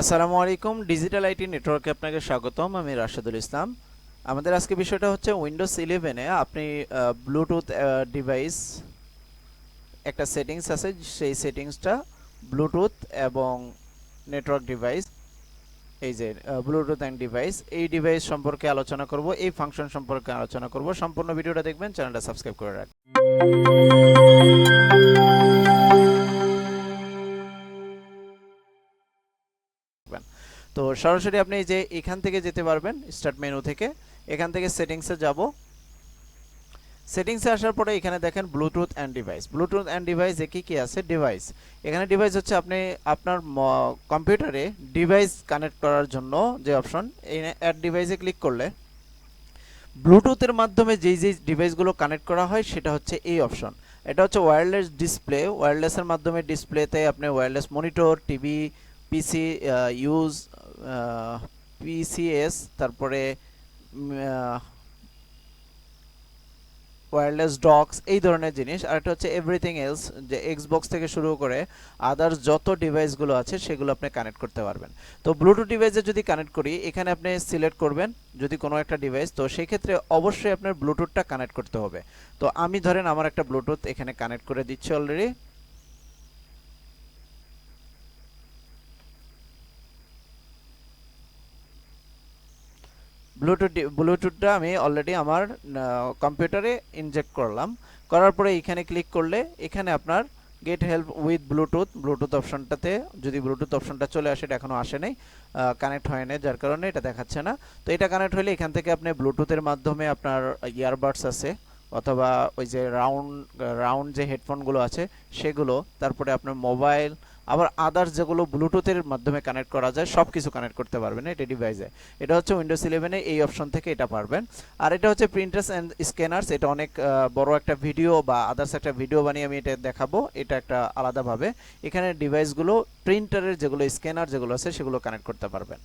আসসালামু আলাইকুম digital IT নেটওয়ার্কে আপনাকে স্বাগতম, আমি রাশেদুল ইসলাম। আমাদের আজকে বিষয়টা হচ্ছে উইন্ডোজ ইলেভেনে আপনি ব্লুটুথ ডিভাইস একটা সেটিংস আছে, সেই সেটিংসটা ব্লুটুথ এবং নেটওয়ার্ক ডিভাইস এই যে ব্লুটুথ অ্যান্ড ডিভাইস এই ডিভাইস সম্পর্কে আলোচনা করব, এই ফাংশন সম্পর্কে আলোচনা করব। সম্পূর্ণ ভিডিওটা দেখবেন চ্যানেলটা সাবস্ক্রাইব করে রাখবেন। সরাসরি আপনি যে এখান থেকে যেতে পারবেন স্টার্ট মেনু থেকে, এখান থেকে সেটিংসে যাব। সেটিংসে আসার পরে এখানে দেখেন Bluetooth and device Bluetooth and device কি কি আছে? ডিভাইস এখানে ডিভাইস হচ্ছে আপনি আপনার কম্পিউটারে ডিভাইস কানেক্ট করার জন্য যে অপশন এই অ্যাড ডিভাইসে ক্লিক করলে ব্লুটুথের মাধ্যমে যেই যেই ডিভাইসগুলো কানেক্ট করা হয়, সেটা হচ্ছে এই অপশন এটা হচ্ছে ওয়্যারলেস ডিসপ্লে ওয়্যারলেসের মাধ্যমে ডিসপ্লেতে আপনি wireless monitor TV PC use PCs তারপরে ওয়্যারলেস ডক্স এই ধরনের জিনিস। আর একটা হচ্ছে এভরিথিং এলস যে এক্সবক্স থেকে শুরু করে আদার্স যত ডিভাইসগুলো আছে, সেগুলো আপনি কানেক্ট করতে পারবেন। তো ব্লুটুথ ডিভাইসে যদি কানেক্ট করি, এখানে আপনি সিলেক্ট করবেন যদি কোনো একটা ডিভাইস তো সেই ক্ষেত্রে অবশ্যই আপনার ব্লুটুথটা কানেক্ট করতে হবে। তো আমি ধরেন আমার একটা ব্লুটুথ এখানে কানেক্ট করে দিচ্ছি অলরেডি ব্লুটুথ ব্লুটুথটা আমি অলরেডি আমার কম্পিউটারে ইনজেক্ট করলাম। করার পরে এখানে ক্লিক করলে এখানে আপনার get help with Bluetooth Bluetooth অপশনটাতে যদি ব্লুটুথ অপশনটা চলে আসে, এটা এখনও আসে নাই কানেক্ট হয় না যার কারণে এটা দেখাচ্ছে না। তো এটা কানেক্ট হলে এখান থেকে আপনি ব্লুটুথের মাধ্যমে আপনার ইয়ারবাডস আছে, অথবা ওই যে রাউন্ড রাউন্ড যে হেডফোনগুলো আছে, সেগুলো, তারপরে আপনার মোবাইল আবার আদার্স যেগুলো ব্লুটুথের মাধ্যমে কানেক্ট করা যায় সব কিছু কানেক্ট করতে পারবেন এটা ডিভাইসে এটা হচ্ছে উইন্ডোজ ইলেভেনে এই অপশন থেকে এটা পারবেন। আর এটা হচ্ছে প্রিন্টার্স অ্যান্ড স্ক্যানার্স এটা অনেক বড় একটা ভিডিও বা আদার্স একটা ভিডিও বানিয়ে আমি এটা দেখাবো। এটা একটা আলাদাভাবে। এখানে ডিভাইসগুলো প্রিন্টারের যেগুলো স্ক্যানার যেগুলো আছে, সেগুলো কানেক্ট করতে পারবেন।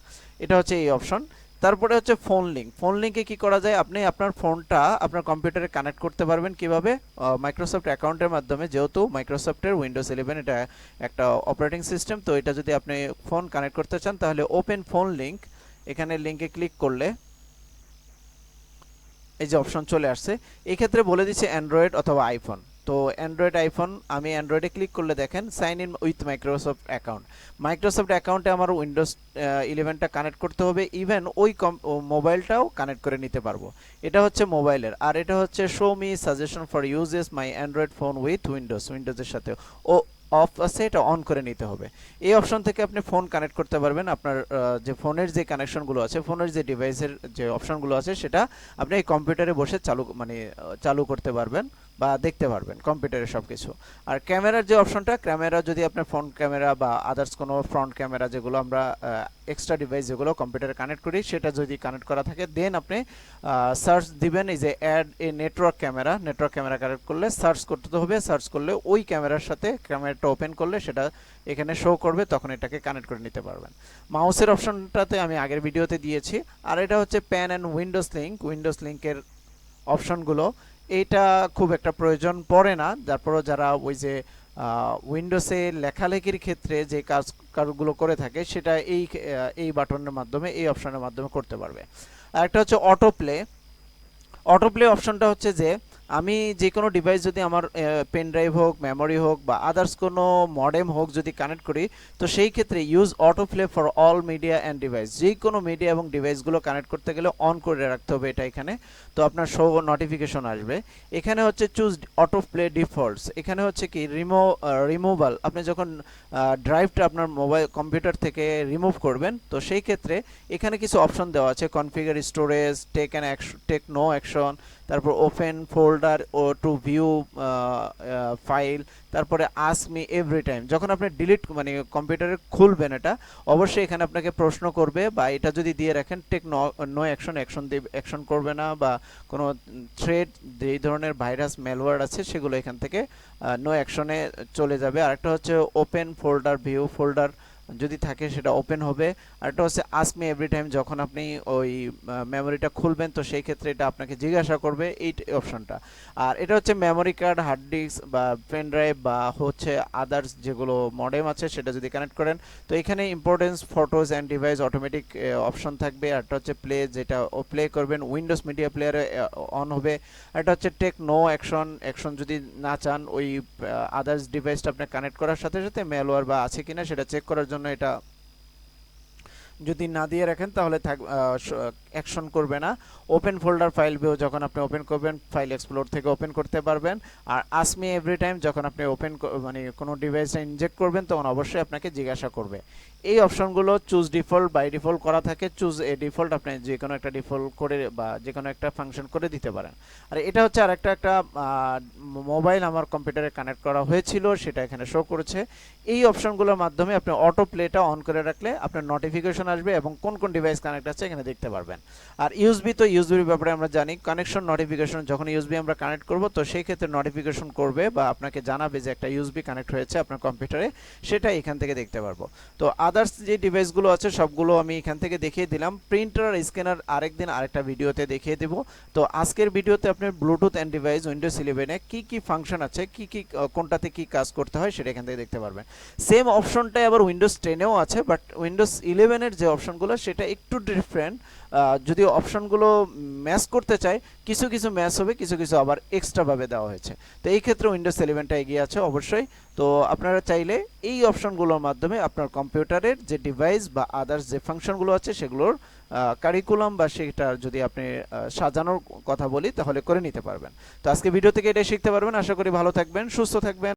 এটা হচ্ছে এই অপশন তারপরে হচ্ছে ফোন লিঙ্ক ফোন লিঙ্কে কি করা যায়? আপনি আপনার ফোনটা আপনার কম্পিউটারে কানেক্ট করতে পারবেন কীভাবে? মাইক্রোসফট অ্যাকাউন্টের মাধ্যমে, যেহেতু মাইক্রোসফটের উইন্ডোজ ইলেভেন এটা একটা অপারেটিং সিস্টেম তো এটা যদি আপনি ফোন কানেক্ট করতে চান, তাহলে ওপেন ফোন লিঙ্ক এখানে লিঙ্কে ক্লিক করলে এই যে অপশন চলে আসছে। এই ক্ষেত্রে বলে দিচ্ছে অ্যান্ড্রয়েড অথবা আইফোন তো অ্যান্ড্রয়েড আইফোন আমি অ্যান্ড্রয়েডে ক্লিক করলে দেখেন sign in with Microsoft account Microsoft অ্যাকাউন্টে আমার উইন্ডোজ ইলেভেনটা কানেক্ট করতে হবে ইভেন ওই মোবাইলটাও কানেক্ট করে নিতে পারব। এটা হচ্ছে মোবাইলের আর এটা হচ্ছে show me suggestion for uses my Android phone with Windows উইন্ডোজের সাথে। ও অফ আছে, এটা অন করে নিতে হবে। এই অপশন থেকে আপনি ফোন কানেক্ট করতে পারবেন। আপনার যে ফোনের যে কানেকশনগুলো আছে ফোনের যে ডিভাইসের যে অপশনগুলো আছে, সেটা আপনি এই কম্পিউটারে বসে চালু মানে চালু করতে পারবেন। বা দেখতে পারবেন কম্পিউটারে সব কিছু আর ক্যামেরার যে অপশনটা ক্যামেরা যদি আপনার ফ্রন্ট ক্যামেরা বা আদার্স কোনো ফ্রন্ট ক্যামেরা যেগুলো আমরা এক্সট্রা ডিভাইস যেগুলো কম্পিউটারে কানেক্ট করি, সেটা যদি কানেক্ট করা থাকে দেন আপনি সার্চ দিবেন এই যে add a network camera network camera connect করলে সার্চ করতে হবে সার্চ করলে ওই ক্যামেরার সাথে ক্যামেরাটা ওপেন করলে সেটা এখানে শো করবে, তখন এটাকে কানেক্ট করে নিতে পারবেন। মাউসের অপশনটাতে আমি আগের ভিডিওতে দিয়েছি। আর এটা হচ্ছে pen and Windows link Windows লিঙ্কের অপশনগুলো এইটা খুব একটা প্রয়োজন পড়ে না। তারপরও যারা ওই যে উইন্ডোসে লেখালেখির ক্ষেত্রে যে কাজ, কাজগুলো করে থাকে, সেটা এই এই বাটনের মাধ্যমে, এই অপশনের মাধ্যমে করতে পারবে। আর একটা হচ্ছে অটো প্লে অটো প্লে অপশনটা হচ্ছে যে আমি যে কোনো ডিভাইস যদি আমার পেন ড্রাইভ হোক মেমোরি হোক বা আদার্স কোনো মডেম হোক যদি কানেক্ট করি, তো সেই ক্ষেত্রে use autoplay for all media and device যে কোনো মিডিয়া এবং ডিভাইসগুলো কানেক্ট করতে গেলে অন করে রাখতে হবে এটা এখানে। তো আপনার শো নোটিফিকেশন আসবে। এখানে হচ্ছে চুজ অটো প্লে ডিফল্টস এখানে হচ্ছে কি রিমো রিমুভাল আপনি যখন ড্রাইভটা আপনার মোবাইল কম্পিউটার থেকে রিমুভ করবেন, তো সেই ক্ষেত্রে এখানে কিছু অপশন দেওয়া আছে। Configure storage take an take no action তারপর ওপেন ফোল্ডার ও টু ভিউ ফাইল তারপরে আস মি এভরি টাইম যখন আপনি ডিলিট মানে কম্পিউটারে খুলবেন এটা, অবশ্যই এখানে আপনাকে প্রশ্ন করবে বা এটা যদি দিয়ে রাখেন take no action action action করবে না বা কোনো থ্রেড যেই ধরনের ভাইরাস মেলওয়ার আছে, সেগুলো এখান থেকে নো অ্যাকশনে চলে যাবে। আরেকটা হচ্ছে ওপেন ফোল্ডার ভিউ ফোল্ডার যদি থাকে সেটা ওপেন হবে। আর এটা হচ্ছে আসমি এভরি টাইম যখন আপনি ওই মেমোরিটা খুলবেন, তো সেই ক্ষেত্রে এটা আপনাকে জিজ্ঞাসা করবে এই অপশনটা আর এটা হচ্ছে মেমোরি কার্ড হার্ড ডিস্ক বা পেন ড্রাইভ বা হচ্ছে আদার্স যেগুলো মডেম আছে, সেটা যদি কানেক্ট করেন। তো এখানে importance photos and device automatic option থাকবে। আর একটা হচ্ছে প্লে যেটা ও প্লে করবেন উইন্ডোজ মিডিয়া প্লেয়ারে অন হবে। আর এটা হচ্ছে টেক নো অ্যাকশন অ্যাকশন যদি না চান, ওই আদার্স ডিভাইসটা আপনি কানেক্ট করার সাথে সাথে মেলওয়্যার বা আছে কিনা সেটা চেক করার জন্য এটা যদি না দিয়ে রাখেন তাহলে থাক অ্যাকশন করবে না। ওপেন ফোল্ডার ফাইল ভিউ যখন আপনি ওপেন করবেন ফাইল এক্সপ্লোর থেকে ওপেন করতে পারবেন। আর আসমি এভরি টাইম যখন আপনি ওপেন মানে কোনো ডিভাইসটা ইনজেক্ট করবেন, তখন অবশ্যই আপনাকে জিজ্ঞাসা করবে। এই অপশনগুলো চুজ ডিফল্ট বাই ডিফল্ট করা থাকে। চুজ এ ডিফল্ট আপনি যে কোনো একটা ডিফল্ট করে বা যে কোনো একটা ফাংশন করে দিতে পারেন। আর এটা হচ্ছে আরেকটা একটা মোবাইল আমার কম্পিউটারে কানেক্ট করা হয়েছিল, সেটা এখানে শো করেছে। এই অপশনগুলোর মাধ্যমে আপনি অটো প্লেটা অন করে রাখলে আপনার নোটিফিকেশন আসবে এবং কোন কোন ডিভাইস কানেক্ট আছে এখানে দেখতে পারবেন। আর ইউএসবি তো ইউএসবির ব্যাপারে আমরা জানি কানেকশন নোটিফিকেশন যখন ইউএসবি আমরা কানেক্ট করব, তো সেই ক্ষেত্রে নোটিফিকেশন করবে বা আপনাকে জানাবে যে একটা ইউএসবি কানেক্ট হয়েছে আপনার কম্পিউটারে সেটা এখান থেকে দেখতে পারব। তো আদার্স যে ডিভাইসগুলো আছে, সবগুলো আমি এখান থেকে দেখিয়ে দিলাম। প্রিন্টার আর স্ক্যানার আরেকদিন আরেকটা ভিডিওতে দেখিয়ে দেব। তো আজকের ভিডিওতে আপনার ব্লুটুথ অ্যান্ড ডিভাইস উইন্ডোজ ইলেভেনে কি কি ফাংশন আছে, কি কি কোনটাতে কি কাজ করতে হয়, সেটা এখান থেকে দেখতে পারবেন। সেম অপশনটাই আবার উইন্ডোজ টেনেও আছে বাট উইন্ডোজ ইলেভেনের যে অপশনগুলো সেটা একটু ডিফারেন্ট যদি অপশনগুলো ম্যাচ করতে চায়, কিছু কিছু ম্যাচ হবে, কিছু কিছু আবার এক্সট্রাভাবে দেওয়া হয়েছে। তো এই ক্ষেত্রে উইন্ডোজ ইলেভেনটা এগিয়ে আছে অবশ্যই। তো আপনারা চাইলে এই অপশনগুলোর মাধ্যমে আপনার কম্পিউটারের যে ডিভাইস বা আদার্স যে ফাংশনগুলো আছে, সেগুলোর কারিকুলাম বা সেটার যদি আপনি সাজানোর কথা বলি, তাহলে করে নিতে পারবেন। তো আজকে ভিডিও থেকে এটাই শিখতে পারবেন। আশা করি ভালো থাকবেন, সুস্থ থাকবেন।